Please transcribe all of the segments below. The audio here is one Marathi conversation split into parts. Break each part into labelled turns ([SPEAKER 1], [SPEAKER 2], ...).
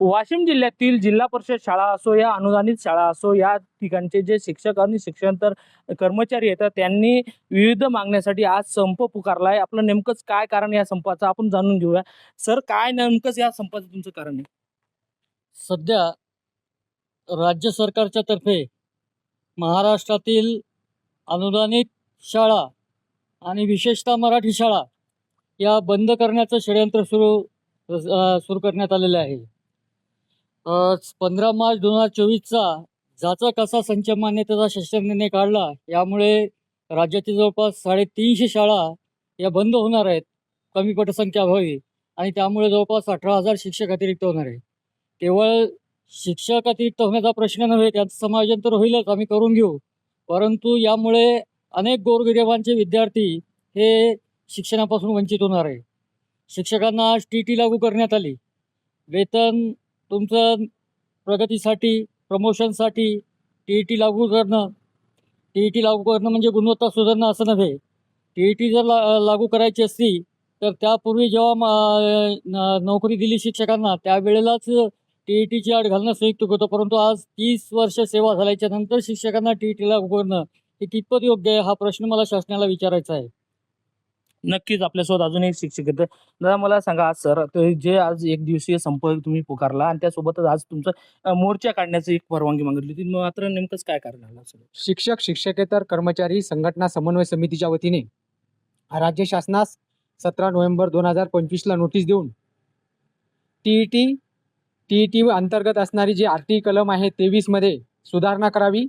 [SPEAKER 1] वाशिम जिल्ह्यातील जिल्हा परिषद शाळा असो या अनुदानित शाळा असो या ठिकाणचे जे शिक्षक आणि शिक्षणतर कर्मचारी येतात त्यांनी विविध मागण्यासाठी आज संप पुकारला आहे आपलं नेमकंच काय कारण या संपाचं आपण जाणून घेऊया. सर काय नेमकंच या संपाचं तुमचं कारण आहे?
[SPEAKER 2] सध्या राज्य सरकारच्या तर्फे महाराष्ट्रातील अनुदानित शाळा आणि विशेषतः मराठी शाळा या बंद करण्याचं षडयंत्र सुरू सुरू करण्यात आलेलं आहे. पंधरा मार्च दोन हजार चोवीसचा जाचा कसा संच मान्यतेचा शासन काढला यामुळे राज्यातील जवळपास साडेतीनशे शाळा या बंद होणार आहेत कमी पटसंख्या व्हावी आणि त्यामुळे जवळपास अठरा हजार शिक्षक अतिरिक्त होणार आहे केवळ शिक्षक अतिरिक्त होण्याचा प्रश्न नव्हे त्याचं समायोजन तर होईलच आम्ही करून घेऊ. परंतु यामुळे अनेक गोरगरिबांचे विद्यार्थी हे शिक्षणापासून वंचित होणार आहे शिक्षकांना आज टी टी लागू करण्यात आली. वेतन तुमचं प्रगतीसाठी प्रमोशनसाठी टी ई टी लागू करणं टी ई टी लागू करणं म्हणजे गुणवत्ता सुधारणं असं नव्हे. टी ई टी जर ला लागू करायची असती तर त्यापूर्वी जेव्हा न- नोकरी दिली शिक्षकांना त्यावेळेलाच टी ई टीची आड घालणं संयुक्त होतं. परंतु आज तीस वर्ष सेवा झाल्याच्यानंतर शिक्षकांना टी ई टी लागू करणं हे कितपत योग्य आहे हा प्रश्न मला शासनाला विचारायचा आहे.
[SPEAKER 1] नक्कीच आपल्यासोबत अजून एक शिक्षक येतं दादा मला सांगा आज सर ते जे आज एक दिवसीय संप तुम्ही पुकारला आणि त्यासोबतच आज तुमचं मोर्चा काढण्याची एक परवानगी मागितली होती. मात्र नेमकंच काय कारण झालं सर?
[SPEAKER 3] शिक्षक शिक्षकेतर कर्मचारी संघटना समन्वय समितीच्या वतीने राज्य शासनास सतरा नोव्हेंबर दोन हजार पंचवीसला नोटीस देऊन T E T T E T अंतर्गत असणारी जी आर टी कलम आहे तेवीसमध्ये सुधारणा करावी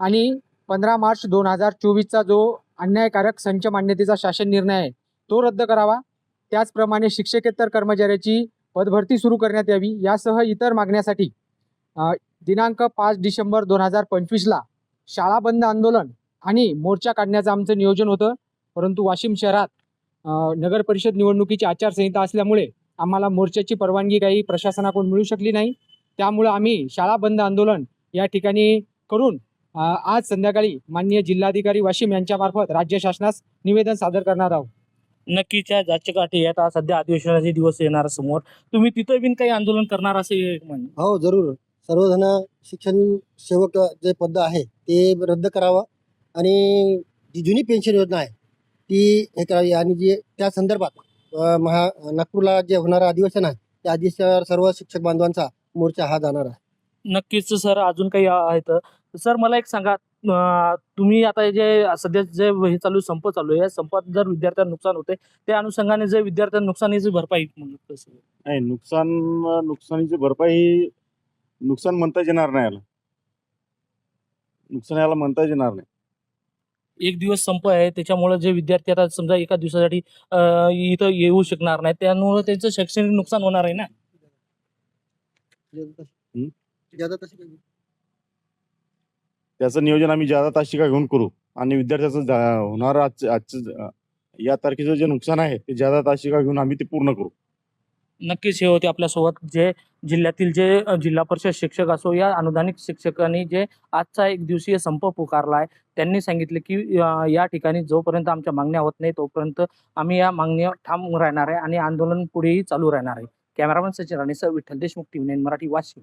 [SPEAKER 3] आणि पंधरा मार्च दोन हजार चोवीसचा जो अन्यायकारक संच मान्यतेचा शासन निर्णय आहे. तो रद्द करावा. त्याचप्रमाणे शिक्षकेतर कर्मचाऱ्याची पदभरती सुरू करण्यात यावी यासह इतर मागण्यासाठी दिनांक पाच डिसेंबर दोन हजार पंचवीसला शाळा बंद आंदोलन आणि मोर्चा काढण्याचं आमचं नियोजन होतं. परंतु वाशिम शहरात नगर परिषद निवडणुकीची आचारसंहिता असल्यामुळे आम्हाला मोर्चाची परवानगी काही प्रशासनाकडून मिळू शकली नाही. त्यामुळं आम्ही शाळा बंद आंदोलन या ठिकाणी करून आज संध्याकाळी माननीय जिल्हाधिकारी वाशिम यांच्यामार्फत राज्य शासनास निवेदन सादर करणार आहोत.
[SPEAKER 1] नक्कीच्या काठी आता सध्या अधिवेशनाचे दिवस येणार समोर. तुम्ही तिथं बिन काही आंदोलन करणार असे
[SPEAKER 4] हो जरूर. सर्वजण शिक्षण सेवक जे पद आहे ते रद्द करावं आणि जी जुनी पेन्शन योजना आहे ती हे करावी आणि जे त्या संदर्भात महा नागपूरला जे होणारं अधिवेशन आहे त्या अधिवेशनावर सर्व शिक्षक बांधवांचा मोर्चा हा जाणार आहे.
[SPEAKER 1] नक्कीच सर अजून काही आहेत. सर मला एक सांगा तुम्ही आता जे सध्या जे हे चालू संप चालू आहे या संपात जर विद्यार्थ्यांना नुकसान होते त्या अनुषंगाने जे विद्यार्थ्यांना नुकसानीची भरपाई?
[SPEAKER 5] नाही नुकसान नुकसानीची भरपाई नुकसान म्हणताच येणार नाही याला नुकसान याला म्हणताच येणार नाही
[SPEAKER 1] एक दिवस संप आहे त्याच्यामुळे जे विद्यार्थी आता समजा एका दिवसासाठी इथं येऊ शकणार नाही त्यामुळे त्यांचं शैक्षणिक नुकसान होणार आहे ना
[SPEAKER 5] हं? त्याचं नियोजन आम्ही जादा तासिका घेऊन करू. आणि विद्यार्थ्याचं जा- आज आजचं आजचं या तारखेचं जे नुकसान आहे ते जादा तासिका घेऊन आम्ही ते पूर्ण करू.
[SPEAKER 1] नक्कीच हे होते आपल्यासोबत जे जिल्ह्यातील जे जिल्हा परिषद शिक्षक असो या अनुदानित शिक्षकांनी जे आजचा एक दिवसीय संप पुकारला आहे त्यांनी सांगितले की या ठिकाणी जोपर्यंत आमच्या मागण्या होत नाही तोपर्यंत आम्ही या मागण्या ठाम राहणार आहे आणि आंदोलन पुढेही चालू राहणार आहे. कॅमेरामॅन सचिन राणेसह विठ्ठल देशमुख टीव्ही नाईन मराठी वाशिम.